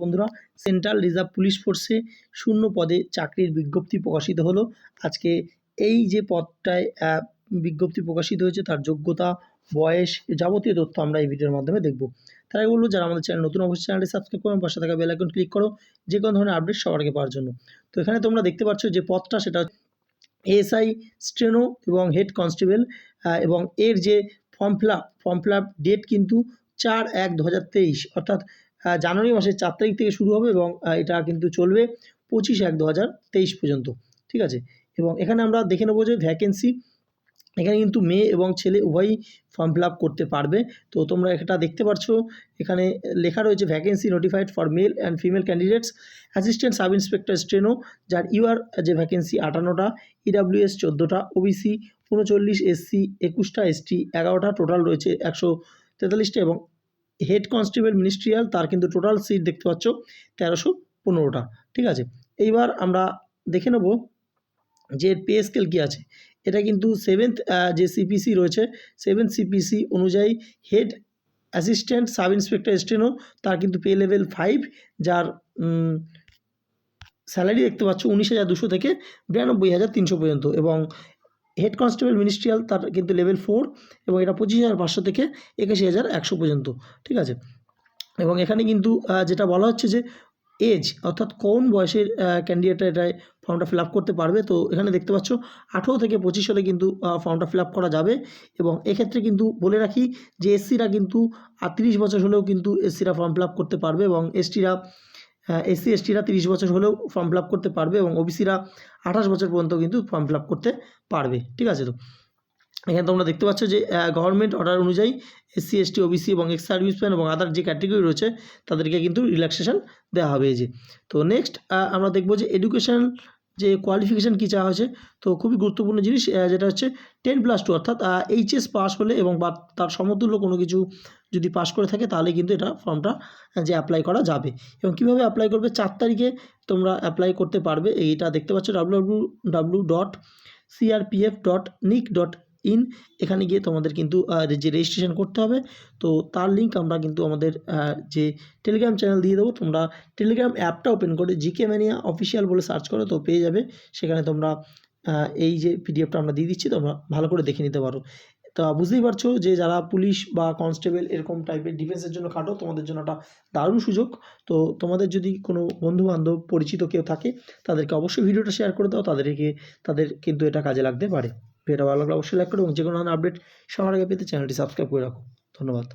বন্ধুরা central reserve police ফোর্সে শূন্য পদে চাকরির বিজ্ঞপ্তি প্রকাশিত হলো। আজকে এই যে পদটায় বিজ্ঞপ্তি প্রকাশিত হয়েছে তার যোগ্যতা, বয়স যাবতীয় তথ্য আমরা এই ভিডিওর মাধ্যমে দেখব। তার আগে বলব, যারা আমাদের চ্যানেল নতুন, অবশ্যই চ্যানেলটি সাবস্ক্রাইব করুন পাশে থাকা বেল আইকন ক্লিক করো। যে কোনো ধরনের আপডেট সবার আগে পাওয়ার জন্য। তো এখানে তোমরা দেখতে পাচ্ছ যে পদটা, সেটা এএসআই স্ট্রেনো এবং হেড কনস্টেবল এবং এর যে form fill up form fill up date কিন্তু চার এক দু অর্থাৎ জানুয়ারি মাসের চার তারিখ থেকে শুরু হবে এবং এটা কিন্তু চলবে পঁচিশ এক দু পর্যন্ত, ঠিক আছে? এবং এখানে আমরা দেখে নেব যে ভ্যাকেন্সি এখানে কিন্তু মেয়ে এবং ছেলে উভয়ই ফর্ম ফিল করতে পারবে। তো তোমরা এটা দেখতে পারছ, এখানে লেখা রয়েছে vacancy notified for male and female candidates assistant sub inspector steno যার ইউআর যে ভ্যাকেন্সি আটান্নটা ইডাব্লিউএস চোদ্দোটা ওবিসি উনচল্লিশ এসসি একুশটা এসটি এগারোটা টোটাল রয়েছে একশো তেতাল্লিশটা এবং হেড কনস্টেবল মিনিস্ট্রিয়াল, তার কিন্তু টোটাল সিট দেখতে পাচ্ছ, তেরোশো পনেরোটা। ঠিক আছে? এইবার আমরা দেখে নেব যে পে স্কেল কী আছে। এটা কিন্তু সেভেন্থ যে সিপিসি রয়েছে সেভেন্থ সিপিসি অনুযায়ী head assistant sub inspector steno তার কিন্তু পে লেভেল ফাইভ, যার স্যালারি দেখতে পাচ্ছ উনিশ হাজার দুশো থেকে বিরানব্বই হাজার তিনশো পর্যন্ত। এবং হেড কনস্টেবল মিনিস্ট্রিয়াল তার কিন্তু লেভেল ফোর এবং এটা পঁচিশ হাজার পাঁচশো থেকে একাশি হাজার একশো পর্যন্ত, ঠিক আছে? এবং এখানে কিন্তু যেটা বলা হচ্ছে যে এজ অর্থাৎ কোন বয়সের ক্যান্ডিডেটরা এটায় ফর্মটা ফিল আপ করতে পারবে, তো এখানে দেখতে পাচ্ছ আঠেরো থেকে পঁচিশ হলে কিন্তু ফর্মটা ফিল আপ করা যাবে এবং এক্ষেত্রে কিন্তু বলে রাখি যে এসসিরা কিন্তু আটত্রিশ বছর হলেও কিন্তু এসসিরা ফর্ম ফিল আপ করতে পারবে এবং এসটিরা এসসি এসটিরা তিরিশ বছর হলেও ফর্ম ফিল করতে পারবে এবং ওবিসিরা আঠাশ বছর পর্যন্ত কিন্তু ফর্ম ফিল করতে পারবে, ঠিক আছে তো? এখানে তোমরা দেখতে পাচ্ছ যে গভর্নমেন্ট অর্ডার অনুযায়ী এসসি এসটি ওবিসি এবং এক্স সার্ভিসম্যান এবং আদার যে ক্যাটেগরি রয়েছে, তাদেরকে কিন্তু রিল্যাক্সেশন দেওয়া হবে এই যে। তো নেক্সট আমরা দেখব যে এডুকেশন যে কোয়ালিফিকেশান কী চাওয়া হয়েছে, তো খুবই গুরুত্বপূর্ণ জিনিস যেটা হচ্ছে টেন প্লাস টু অর্থাৎ এইচএস পাস হলে এবং বা তার সমতুল্য কোনো কিছু যদি পাস করে থাকে, তাহলে কিন্তু এটা ফর্মটা যে অ্যাপ্লাই করা যাবে। এবং কীভাবে অ্যাপ্লাই করবে, চার তারিখে তোমরা অ্যাপ্লাই করতে পারবে, এইটা দেখতে পাচ্ছ W W dot CRPF dot nic dot in এখানে গিয়ে তোমাদের কিন্তু যে রেজিস্ট্রেশন করতে হবে, তো তার লিঙ্ক আমরা কিন্তু আমাদের যে টেলিগ্রাম চ্যানেল দিয়ে দেবো। তোমরা টেলিগ্রাম অ্যাপটা ওপেন করে জিকে ম্যানিয়া অফিসিয়াল বলে সার্চ করো, তো পেয়ে যাবে। সেখানে তোমরা এই যে পিডিএফটা আমরা দিয়ে দিচ্ছি, তোমরা ভালো করে দেখে নিতে পারো। তা বুঝতেই পারছ যে, যারা পুলিশ বা কনস্টেবল এরকম টাইপের ডিফেন্সের জন্য খাটো, তোমাদের জন্য একটা দারুণ সুযোগ। তো তোমাদের যদি কোনো বন্ধু বান্ধব পরিচিত কেউ থাকে, তাদেরকে অবশ্যই ভিডিওটা শেয়ার করে দাও। তাদেরকে, তাদের কিন্তু এটা কাজে লাগতে পারে। ভিডিওটা ভালো লাগলে অবশ্যই লাইক করো এবং যে কোনো ধরনের আপডেট সবার আগে পেতে চ্যানেলটি সাবস্ক্রাইব করে রাখো। ধন্যবাদ।